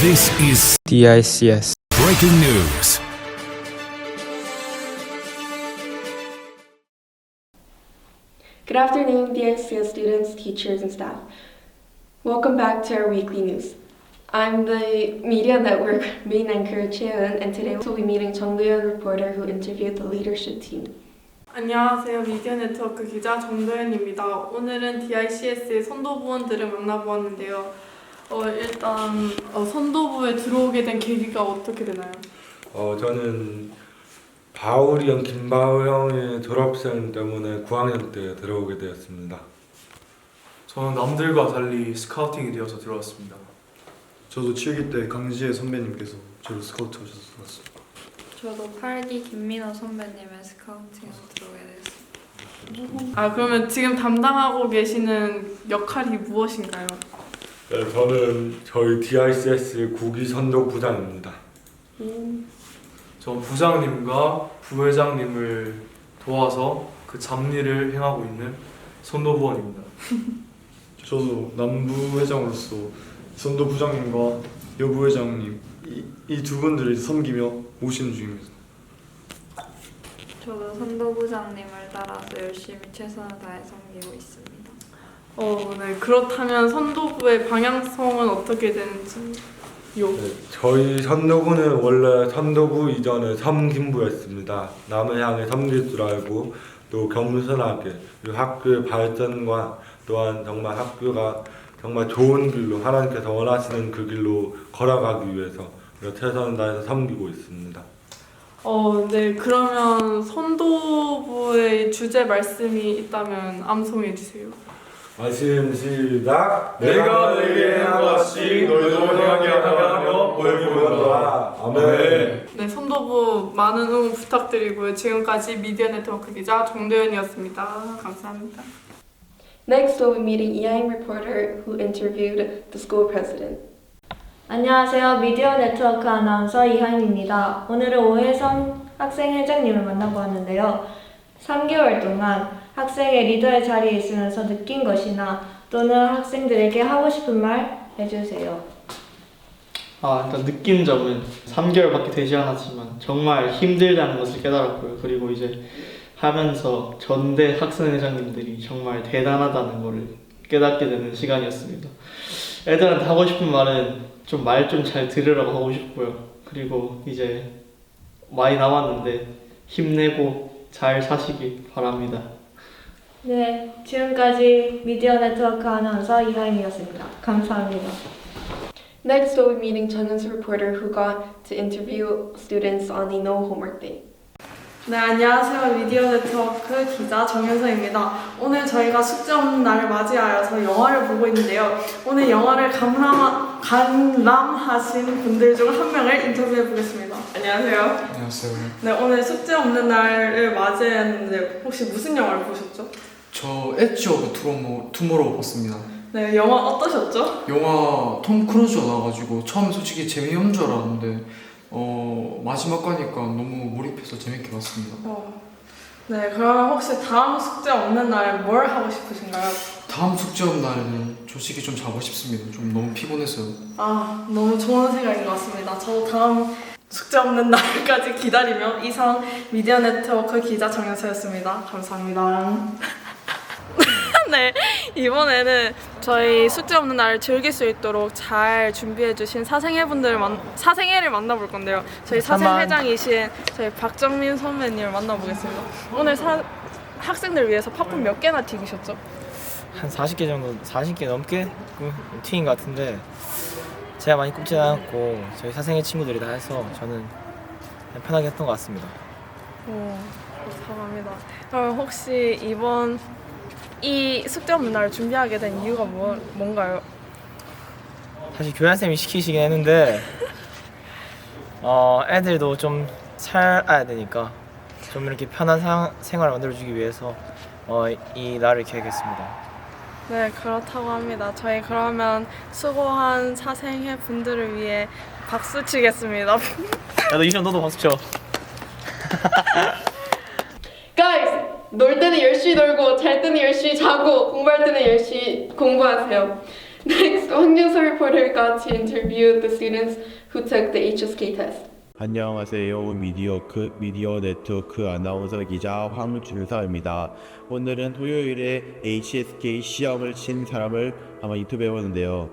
This is DICS. breaking news. Good afternoon, dear CS students, teachers, and staff. Welcome back to our weekly news. I'm the Media Network main anchor, Cheon, and today we'll be meeting Chung Leon reporter who interviewed the leadership team. 안녕하세요. 미디어 네트워크 기자 정도현입니다. 오늘은 DICS의 선도부원들을 만나보았는데요. 어, 일단 어, 선도부에 들어오게 된 계기가 어떻게 되나요? 어, 저는 바울이 형, 김바울 형의 졸업생 때문에 9학년 때 들어오게 되었습니다. 저는 남들과 달리 스카우팅이 되어서 들어왔습니다. 저도 7기 때 강지혜 선배님께서 저를 스카우트 하셔서 들어왔어요. 저도 8기 김민호 선배님의 스카우팅으로 들어오게 됐습니다. 아 그러면 지금 담당하고 계시는 역할이 무엇인가요? 네, 저는 저희 DICS 국기 선도 부장입니다. 저 부장님과 부회장님을 도와서 그 잡일을 행하고 있는 선도부원입니다. 저도 남부 회장으로서 선도 부장님과 여부 회장님 이 두 분들을 섬기며 모시는 중입니다. 저도 선도부장님을 따라서 열심히 최선을 다해 섬기고 있습니다. 어, 네. 그렇다면 선도부의 방향성은 어떻게 되는지 요. 네, 저희 선도부는 원래 선도부 이전에 섬김부였습니다. 남을 향해 섬길 줄 알고 또 겸손하게 학교의 발전과 또한 정말 학교가 정말 좋은 길로 하나님께서 원하시는 그 길로 걸어가기 위해서 최선을 다해서 섬기고 있습니다. 어, 네. 그러면 선도부의 주제 말씀이 있다면 암송해 주세요. 말씀 시작. 내가 너희에게 행한 것이 너희도 행하게 하며 보여주리라. 아멘. 네, 선도부 많은 응원 부탁드리고요. 지금까지 미디어 네트워크 기자 정도현이었습니다. 감사합니다. Next, we'll be meeting EIM reporter who interviewed the school president. 안녕하세요. 미디어 네트워크 아나운서 이하임입니다. 오늘은 오혜선 학생회장님을 만나보았는데요. 3개월 동안 학생의 리더의 자리에 있으면서 느낀 것이나 또는 학생들에게 하고 싶은 말 해주세요. 아, 일단 느낀 점은 3개월밖에 되지 않았지만 정말 힘들다는 것을 깨달았고요. 그리고 이제 하면서 전대 학생회장님들이 정말 대단하다는 것을 깨닫게 되는 시간이었습니다. 애들한테 하고 싶은 말은 좀 말 좀 잘 들으라고 하고 싶고요. 그리고 이제 많이 남았는데 힘내고 잘 사시길 바랍니다. 네, 지금까지 미디어 네트워크 아나운서 이하임이었습니다. 감사합니다. Next, we'll be meeting Chung's reporter who got to interview students on the no homework day. 네, 안녕하세요. 미디어 네트워크 기자 정현서입니다. 오늘 저희가 숙제 없는 날을 맞이하여서 영화를 보고 있는데요. 오늘 영화를 감람, 관람하신 분들 중 한 명을 인터뷰해 보겠습니다. 안녕하세요. 안녕하세요. 네, 오늘 숙제 없는 날을 맞이했는데 혹시 무슨 영화를 보셨죠? 저 엣지 오브 투모로우, 투모로우 봤습니다. 네, 영화 어떠셨죠? 영화 톰 크루즈가 나와가지고 처음 솔직히 재미없는 줄 알았는데 어, 마지막 가니까 너무 몰입해서 재밌게 봤습니다. 어. 네, 그러면 혹시 다음 숙제 없는 날 뭘 하고 싶으신가요? 다음 숙제 없는 날에는 솔직히 좀 자고 싶습니다. 좀 너무 피곤해서요. 아, 너무 좋은 생각인 것 같습니다. 저도 다음 숙제 없는 날까지 기다리며 이상 미디어 네트워크 기자 정현서였습니다. 감사합니다. 네, 이번에는 저희 숙제 없는 날을 즐길 수 있도록 잘 준비해주신 사생회분들을 만, 사생회를 만나볼 건데요. 저희 사생회장이신 저희 박정민 선배님을 만나보겠습니다. 오늘 사, 학생들 위해서 팝콘 몇 개나 튀기셨죠? 한 40개 정도, 40개 넘게 튀긴 것 같은데 제가 많이 굽지 않았고 저희 사생의 친구들이 다 해서 저는 편하게 했던 것 같습니다. 오, 감사합니다. 그럼 혹시 이번 이 숙제 없는 날을 준비하게 된 이유가 뭐, 뭔가요? 사실 교장쌤이 시키시긴 했는데 어, 애들도 좀 살아야 되니까 좀 이렇게 편한 상, 생활을 만들어주기 위해서 어, 이 날을 계획했습니다. 네, 그렇다고 합니다. 저희 그러면 수고한 사생회 분들을 위해 박수 치겠습니다. 야너 이시연 너도 박수 쳐. 놀 때는 열심히 놀고 잘 때는 열심히 자고 공부할 때는 열심히 공부하세요. Next, 황윤서 reporter got to interview the students who took the HSK test. 안녕하세요. 미디어 크 미디어 네트워크 아나운서 기자 황준서입니다. 오늘은 토요일에 HSK 시험을 친 사람을 한번 인터뷰해 보는데요.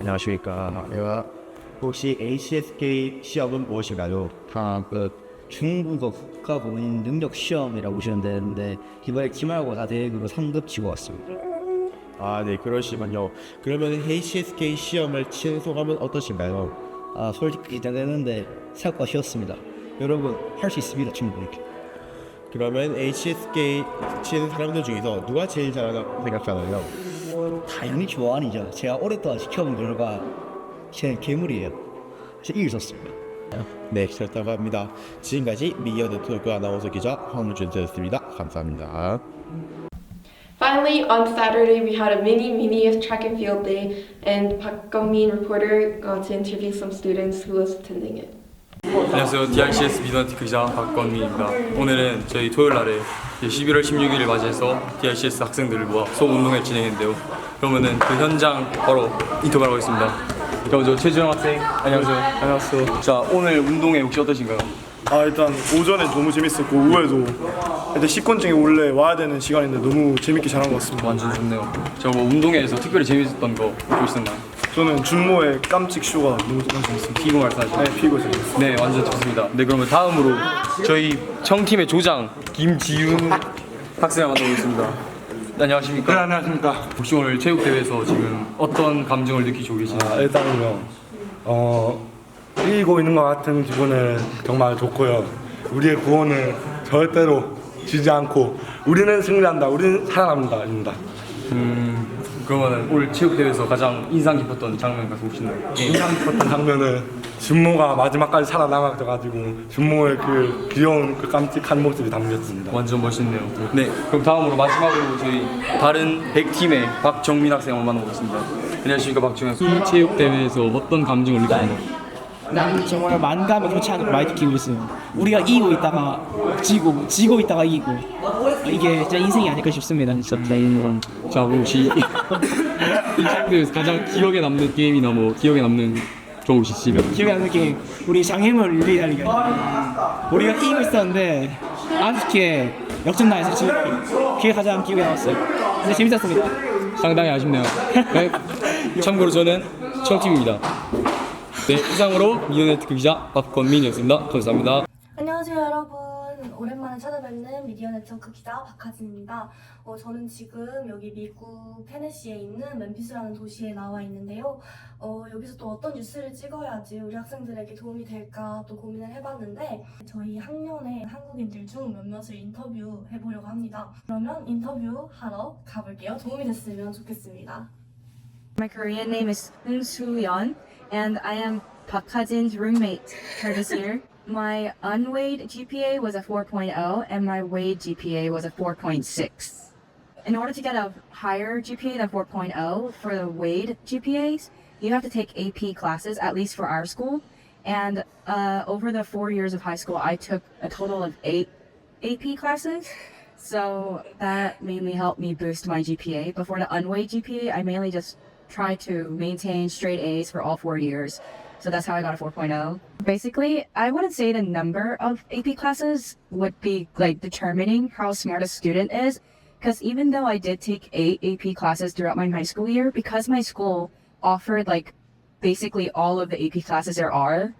안녕하십니까. 내가 혹시 HSK 시험은 무엇인가요? 아, 그 중국어 국가 공인 능력 시험이라고 보시면 되는데 이번에 기말고사 대학으로 상급 치고 왔습니다. 아, 네, 그러시군요. 그러면 HSK 시험을 친 소감은 어떠신가요? 아 솔직히 긴장되는데 생각보다 쉬웠습니다. 여러분 할 수 있습니다, 충분히. 그러면 HSK 친 사람들 중에서 누가 제일 잘한다고 생각하나요? 당연히 좋아하니죠. 제가 오랫동안 지켜본 결과 제 괴물이에요. 수 없습니다. 네, 그렇다고 합니다. 지금까지 미디어 네트워크 아나운서 기자 황준서였습니다. 감사합니다. Finally, on Saturday, we had a mini mini track and field day, and Park Gong-min reporter got to interview some students who was attending it. 안녕하세요. DRCS 미더네티크 기자 박건민입니다. 오늘은 저희 토요일 날에 11월 16일을 맞이해서 DRCS 학생들을 모아 수업 운동회 진행했는데요. 그러면은 그 현장 바로 인터뷰하러 가겠습니다. 저 최주영 학생 안녕하세요. 안녕하세요. 자 오늘 운동회 혹시 어떠신가요? 아 일단 오전에 너무 재밌었고 오후에도 일단 식권증이 원래 와야 되는 시간인데 너무 재밌게 잘한 것 같습니다. 완전 좋네요. 저 뭐 운동회에서 특별히 재밌었던 거또 있었나요? 저는 준모의 깜찍 쇼가 너무 재밌습니다. 피구 말씀하시죠? 네, 피고 재밌습니다. 네, 완전 좋습니다. 네, 그러면 다음으로 저희 청팀의 조장 김지윤 학생을 만나보겠습니다. 네, 안녕하십니까? 네, 안녕하십니까. 혹시 오늘 체육대회에서 지금 어떤 감정을 느끼시고 계시나요? 아, 일단은요, 어, 이기고 있는 것 같은 기분은 정말 좋고요. 우리의 구원은 절대로 지지 않고 우리는 승리한다, 우리는 살아납니다.입니다. 음, 그러면 오늘 체육대회에서 가장 인상 깊었던 장면 같은 거 혹시 있나요? 인상 깊었던 장면은 준모가 마지막까지 살아남아가지고 준모의 그 귀여운 그 깜찍한 모습이 담겼습니다. 완전 멋있네요. 네, 그럼 다음으로 마지막으로 저희 다른 100팀의 박정민 학생 한번 만나보겠습니다. 안녕하십니까 박정민 학생. 체육대회에서 어떤 감정을 느끼나요? 난 정말 만감의 교차를 많이 느끼고 있어요. 우리가 이기고 있다가 지고, 지고 있다가 이기고 이게 진짜 인생이 아닐까 싶습니다. 진짜. 자, 그럼 혹시 이 체육대회에서 가장 기억에 남는 게임이나 뭐 기억에 남는 거 혹시 있으면 기억에 남는 게 우리 장애물 릴레이 달리기가 우리가 이기고 있었는데 아쉽게 역전당해서 지고 그게 가장 기억에 남았어요. 근데 재밌었습니다. 상당히 아쉽네요. 네, 참고로 저는 청팀입니다. 네, 이상으로 미디어네트크 기자 박건민이었습니다. 감사합니다. 안녕하세요 여러분. 오랜만에 찾아뵙는 미디어 네트워크 기자 박하진입니다. 어, 저는 지금 여기 미국 테네시에 있는 멤피스라는 도시에 나와 있는데요. 어, 여기서 또 어떤 뉴스를 찍어야지 우리 학생들에게 도움이 될까 또 고민을 해봤는데 저희 학년의 한국인들 중 몇몇을 인터뷰해 보려고 합니다. 그러면 인터뷰 하러 가볼게요. 도움이 됐으면 좋겠습니다. My Korean name is Eun Soo-yeon, and I am Park Ha-jin's roommate for this year. My unweighed GPA was a 4.0, and my weighed GPA was a 4.6. In order to get a higher GPA than 4.0 for the weighed GPAs, you have to take AP classes, at least for our school. And uh, over the four years of high school, I took a total of eight AP classes. So that mainly helped me boost my GPA. But for the unweighed GPA, I mainly just tried to maintain straight A's for all four years. So that's how I got a 4.0. Basically, I wouldn't say the number of AP classes would be like determining how smart a student is. Because even though I did take eight AP classes throughout my high school year, because my school offered like basically all of the AP classes there are,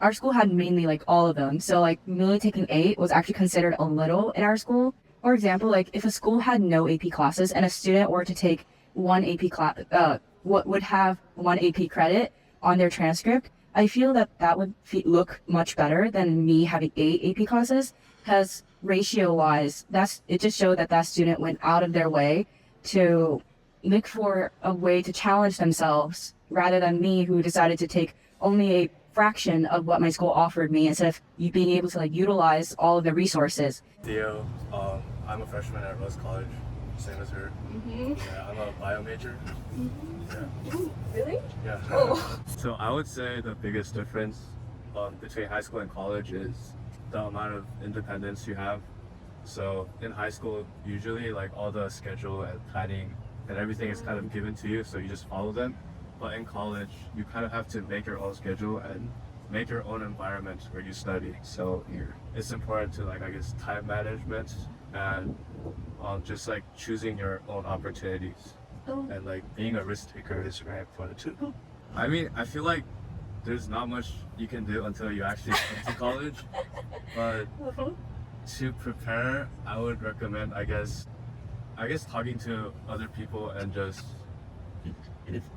our school had mainly like all of them. So like me taking eight was actually considered a little in our school. For example, like if a school had no AP classes and a student were to take one AP class, uh, what would have one AP credit on their transcript, I feel that that would fe- look much better than me having eight AP classes because ratio wise, that's it just showed that that student went out of their way to look for a way to challenge themselves rather than me who decided to take only a fraction of what my school offered me instead of you being able to like utilize all of the resources. Theo, um, I'm a freshman at Rose College, same as her. Mhm. Yeah, I'm a bio major. Really? Yeah. Oh. So I would say the biggest difference um, between high school and college is the amount of independence you have. So in high school, usually like all the schedule and planning and everything is kind of given to you, so you just follow them. but in college, you kind of have to make your own schedule and make your own environment where you study. So it's important to like I guess time management and um, just like choosing your own opportunities and like being a risk taker is very important too. I mean, I feel like there's not much you can do until you actually come to college, but to prepare, I would recommend, I guess, I guess talking to other people and just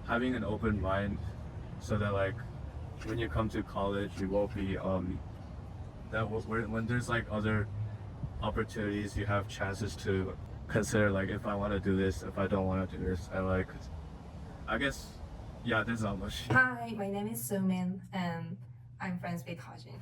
having an open mind, so that like when you come to college, you won't be um that w- when when there's like other opportunities, you have chances to consider like if I want to do this, if I don't want to do this, and like I guess yeah, there's not much. Hi, my name is Sumin and I'm friends with Hajin.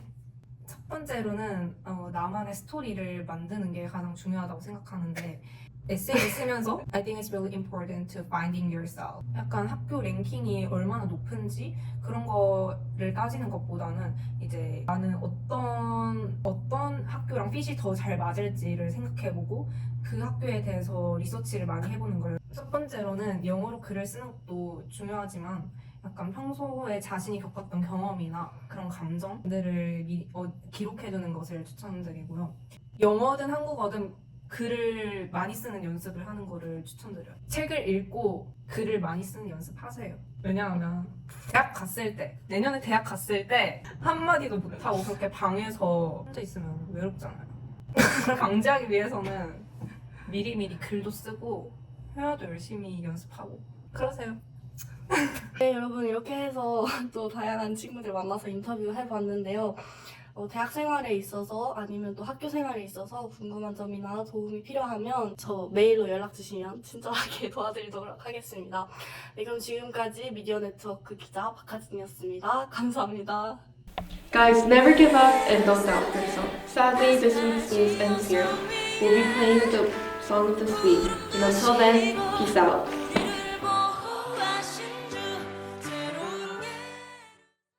첫 번째로는 어, 나만의 스토리를 만드는 게 가장 중요하다고 생각하는데 에세이를 쓰면서 I think it's really important to finding yourself. 약간 학교 랭킹이 얼마나 높은지 그런 거를 따지는 것보다는 이제 나는 어떤 어떤 학교랑 핏이 더 잘 맞을지를 생각해보고 그 학교에 대해서 리서치를 많이 해보는 거예요. 첫 번째로는 영어로 글을 쓰는 것도 중요하지만 약간 평소에 자신이 겪었던 경험이나 그런 감정들을 미- 어, 기록해두는 것을 추천드리고요. 영어든 한국어든 글을 많이 쓰는 연습을 하는 거를 추천드려요. 책을 읽고 글을 많이 쓰는 연습하세요. 왜냐하면 대학 갔을 때 내년에 대학 갔을 때 한마디도 못하고 그렇게 방에서 혼자 있으면 외롭잖아요. 그걸 방지하기 위해서는 미리미리 글도 쓰고 회화도 열심히 연습하고 그러세요. 네, 여러분 이렇게 해서 또 다양한 친구들 만나서 인터뷰 해봤는데요. 어, 대학 생활에 있어서 아니면 또 학교 생활에 있어서 궁금한 점이나 도움이 필요하면 저 메일로 연락 주시면 친절하게 도와드리도록 하겠습니다. 네, 그럼 지금까지 미디어 네트워크 기자 박하진이었습니다. 감사합니다. Guys, never give up and don't doubt yourself. Sadly, this week's news ends here. We'll be playing the song of this week. And until then, peace out.